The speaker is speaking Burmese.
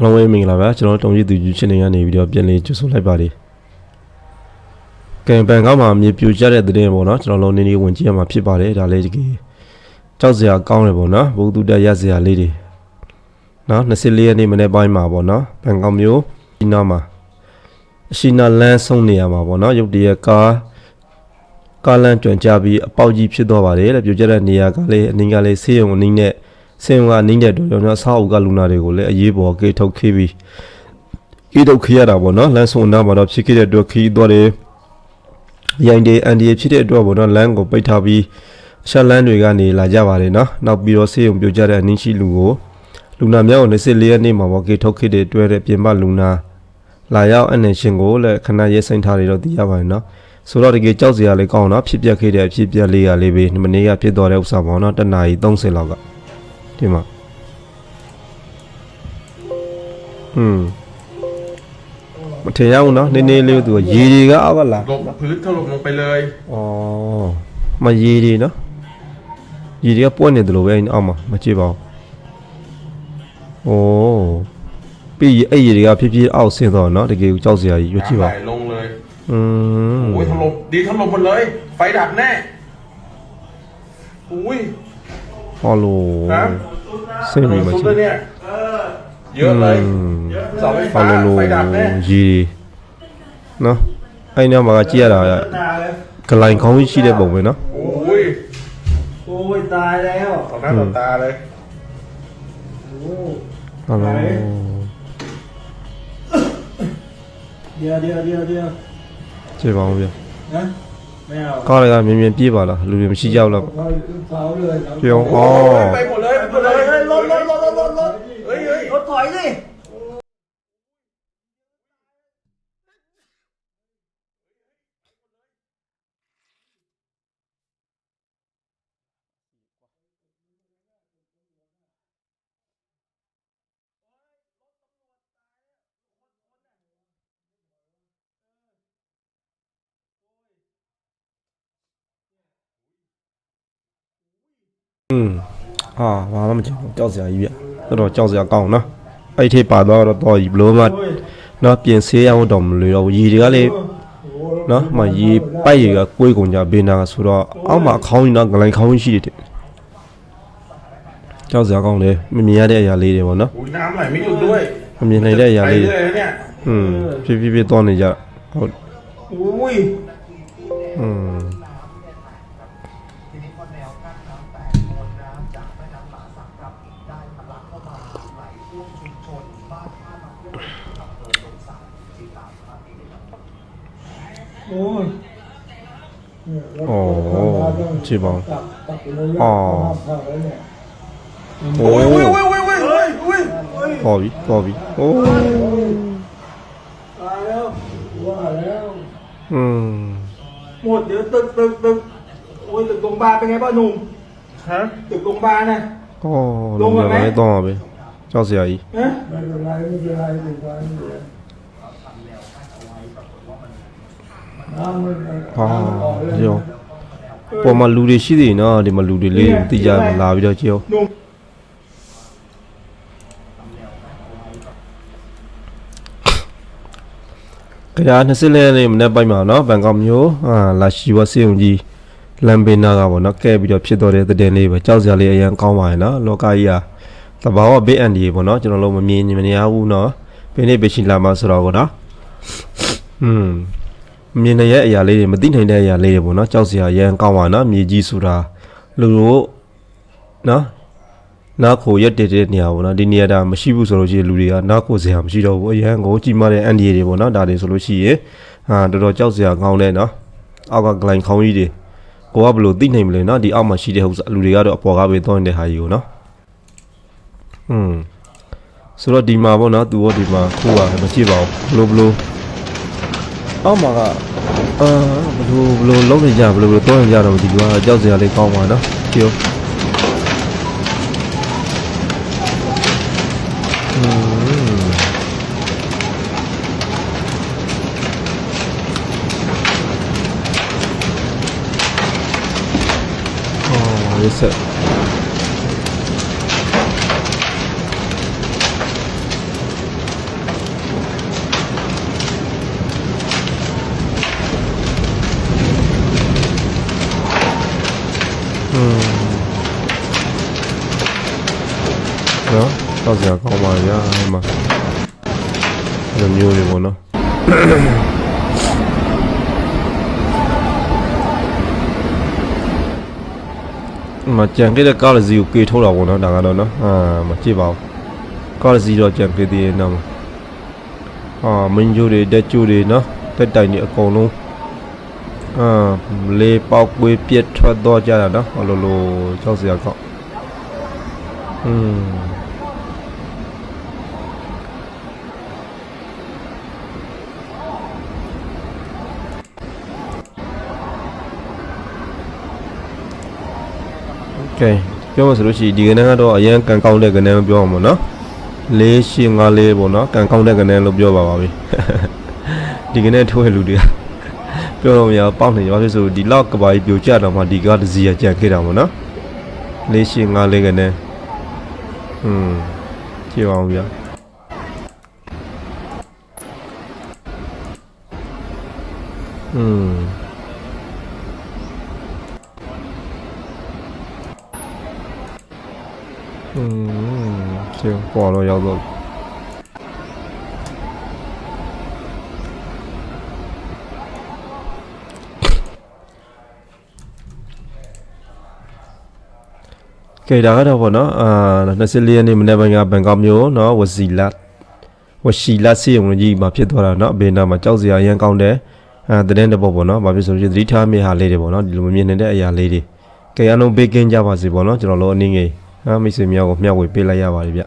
အားလုံးပဲမင်္ဂလာပါကျွန်တော်တုံကြီးသူယူချင်းနေကနေပြီးတော့ပြန်လေးကြိုဆိုလိုက်ပါလိကင်ပန်ကောင်းမှာမြေပြိုကျတဲ့တဲ့ပေါ့နော်ကျွန်တော်လုံးနေနေဝင်ကြည့်ရမှာဖြစ်ပါတယ်ဒါလေးတကယ်ကြောက်စရာကောင်းတယ်ပေါ့နော်ဘုသူတက်ရစရာလေးတွေနော်24ရက်နေ့မနေ့ပိုင်းမှာပေါ့နော်ဘန်ကောက်မြို့ဒီနားမှာအရှိနာလန်းဆုံးနေရမှာပေါ့နော်ရုတ်တရက်ကားကားလန်းကြွန်ကြပြီးအပေါက်ကြီးဖြစ်သွားပါတယ်တဲ့ပြိုကျတဲ့နေရာကလေးအနည်းကလေးဆေးရုံအနည်းနဲ့ စင်ကအနည်းနဲ့တို့ကျွန်တော်အဆောက်အဦကလူနာတွေကိုလည်းအရေးပေါ်ကေထုတ်ခေးပြီးကေထုတ်ခေးရတာပေါ့နော်လမ်းဆုံနားမှာတော့ဖြစ်ခဲ့တဲ့အတွက်ခီးသွားတယ်ရိုင်းဒေအန်ဒီဖြစ်တဲ့အတွက်ပေါ့နော်လမ်းကိုပိတ်ထားပြီးရှက်လန်းတွေကနေလာကြပါတယ်နော်နောက်ပြီးတော့ဆေးရုံပြိုကျတဲ့အနည်းရှိလူကိုလူနာများကို24ရက်နေ့မှာပေါ့ကေထုတ်ခေးတဲ့အတွက်တဲ့ပြင်ပလူနာလာရောက်အနေရှင်ကိုလည်းခဏရဲဆိုင်ထားတယ်တော့သိရပါတယ်နော်ဆိုတော့တကယ်ကြောက်စရာလေးကောင်းတော့ဖြစ်ပျက်ခဲ့တဲ့အဖြစ်ပျက်လေးရလေးပဲမနေ့ကဖြစ်သွားတဲ့ဥစ္စာပေါ့နော်တနာရီ30လောက်က ဒီမှာอืมမထင်ရဘူးเนาะနည်းနည်းလေးသူကရေတွေကအောက်ကလာ ลงพื้นถล่มลงไปเลย ဩမရေတွေเนาะရေတွေကပွက်နေတယ်လို့ပဲအဲ့အောက်မှာမကြည့်ပါဘူးဩပြီးရင်အဲ့ရေတွေကဖြည်းဖြည်းအောက်ဆင်းသွားเนาะတကယ်ကိုကြောက်စရာကြီးရွတ်ကြည့်ပါ ไหลลงเลย อืม โอ้ยถล่มดีถล่มหมดเลย ไฟดับแน่อุ้ย ဟောလို့ ฮะ ဆင်းပြီးမ ซุด ကြ เล ည့် ยเนี่ยเยอะเลย อืม เสาไฟ ဟော ฟ้า လို့ ไฟดับแน่ ရေတွေเนาะအဲ့ညမှာကကြည့်ရတာကလိုင်းခေါင်းကြီးရှိတဲ့ပုံပဲเนาะ โอ้ย โอ้ยตายแล้ว ต่อหน้าต่อตาเลย โอ้ ဟောလို့ เดี๋ยวเดี๋ยวเดี๋ยวเดี๋ยว ကြည့်ပါဦးဗျ นะไม่เอา ကားတွေကမြင်မြင်ပြေးပါလားလူတွေမရှိကြဘူးလား เผาเผาเลย ပြောင်းဩ โอ้ยไปหมดเลยไปหมดเลย เฮ้ยรถรถรถรถรถรถ เฮ้ยเฮ้ย รถถอยสิ อืมဟာဘာမှမကြောက်ဘူးကြောက်စရာကြီးဗျတော်တော်ကြောက်စရာကောင်းနော်အဲ့ထိပါတော့တော့တော်ကြီးဘလို့မှနော်ပြင်ဆေးရအောင်တော့မလွယ်တော့ဘူးရေတွေကလေနော်မရေပိုက်ရေကကိုယ်ကုန်ကြဘေးနာကဆိုတော့အောက်မှာအခေါင်းကြီးနော်ဂလိုင်းခေါင်းကြီးရှိတယ်ကြောက်စရာကောင်းတယ်မမြင်ရတဲ့အရာလေးတွေပေါ့နော် อุ้ยน้ำไหลไม่หยุดด้วย မမြင်နိုင်တဲ့အရာ ไป လေး เรื่อยเลยเนี่ย อืมဖြည်းဖြည်းဖြည်းသွားနေကြဟုတ် อุ้ย อืม โอ้จีบองอ๋อโอ้ยโอ้ยโอ้ยโอ้ยโอ้ยโอ้ยโอ้ยโอ้ยโอ้ยอืมหมดเดี๋ยวตึกตึกตึกโอ้ยตึกโรงพยาบาลเป็นไงบ้างหนุ่มฮะตึกโรงพยาบาลนะก็ลงไปไหมต่อไปเจ้าเสียอีกฮะไม่เป็นไรไม่เป็นไรตึกโรงพยาบาล ဟာကြောပေါ်မှာလူတွေရှိသေးတယ်နော်ဒီမှာလူတွေလေးတိကျလာပြီးတော့ကြောကြာ20လဲလေးမနေ့ပိုင်းမှာနော်ဘန်ကောက်မြို့ဟာလာရှိဝစေုံကြီးလမ်ဘေနာကပေါ့နော်ကဲပြီးတော့ဖြစ်တော်တဲ့တဲ့လေးပဲကြောက်စရာလေးအရန်ကောင်းပါရဲ့နော်လောကကြီးဟာသဘာဝဘေးအန္တရာယ်ပေါ့နော်ကျွန်တော်တို့မမြင်မနေရဘူးနော်ဘယ်နေ့ပဲရှင်လာမှာဆိုတော့ကောနော်อืม မြင်နေရဲ့အရာလေးတွေမသိနိုင်တဲ့အရာလေးတွေပေါ့နော်ကြောက်စရာအရင်ကောင်းပါနော်မြေကြီးဆိုတာလူတို့နော်နားခိုရက်တည်တဲ့နေရာပေါ့နော်ဒီနေရာဒါမရှိဘူးဆိုလို့ရှိရင်လူတွေကနားခိုစရာမရှိတော့ဘူးအရန်ကိုကြီးမားတဲ့အန်ဒီတွေပေါ့နော်ဒါတွေဆိုလို့ရှိရင်ဟာတော်တော်ကြောက်စရာကောင်းတယ်နော်အောက်ကဂလိုင်းခေါင်းကြီးတွေကိုကဘယ်လိုသိနိုင်မလဲနော်ဒီအောက်မှာရှိတဲ့ဟုတ်လူတွေကတော့အပေါ်ကပဲသွားနေတဲ့ဟာကြီးကိုနော်อืมဆိုတော့ဒီမှာပေါ့နော်သူတို့ဒီမှာခိုးတာမကြည့်ပါဘူးဘလို့ဘလို့ အောက်မှာကအာဘလို့ဘလို့လုံးနေကြဘလို့ဘလို့တော့နေကြတော့ဒီကကြောက်စရာလေးကောင်းပါနော်ဒီရောဟုတ်ဆက် က်စရာကောင်းပါလေဗျာဒီမှာအဲ့လိုမျိုးတွေပေါ့နော်ဒီမှာကြံခဲ့တဲ့ကားတစ်စီးကိုကေထုတ်တာပေါ့နော်ဒါကတော့နော်အာမကြည့်ပါဘူးကားတစ်စီးတော့ကြံခဲ့သေးရဲ့နောက်မှာအာမင်းကျိုးတွေတက်ကျိုးတွေနော်တက်တိုင်တွေအကုန်လုံးအာလေပေါက်ကွေးပြက်ထွက်တော့ကြတာနော်ဟောလိုလိုကြောက်စရာကောင်းอืม ကဲပြောမှဆိုလို့ရှိရင်ဒီကနန်းကတော့အရန်ကန်ကောင်းတဲ့ကနန်းပြောအောင်ပေါ့နော်၄၈၅၄ပေါ့နော်ကန်ကောင်းတဲ့ကနန်းလို့ပြောပါပါပြီဒီကနန်းထိုးရလူတွေကပြောတော့မရပေါက်နေရောဖြစ်ဆိုဒီလောက်ကဘာကြီးပြိုကျတော့မှဒီကားတစ်စီးရကြံခဲ့တာပေါ့နော်၄၈၅၄ကနန်းอืมကြည့်ပါအောင်ဗျာอืม อืมเสียงပေါ်တော့ရောက်တော့ကဲဒါကတော့ဗောနော်အာ24ရက်နေ့မနေ့ပိုင်းကဘန်ကောက်မြို့เนาะဝစီလတ်ဝရှိလတ်စီယုံကြီးမှာဖြစ်သွားတာเนาะဘေးနားမှာကြောက်စရာအရန်ကောင်းတယ်အာတတဲ့တဲ့ပေါ့ဗောနော်ဘာဖြစ်ဆိုလို့ရှိရင်သတိထားမိဟာလေးတွေဗောနော်ဒီလိုမမြင်နိုင်တဲ့အရာလေးတွေကဲအလုံးဘေးကင်းကြပါစေဗောနော်ကျွန်တော်တို့အနေငယ် အာမိတ်ဆွေများကိုမျှဝေပေးလိုက်ရပါတယ်ဗျ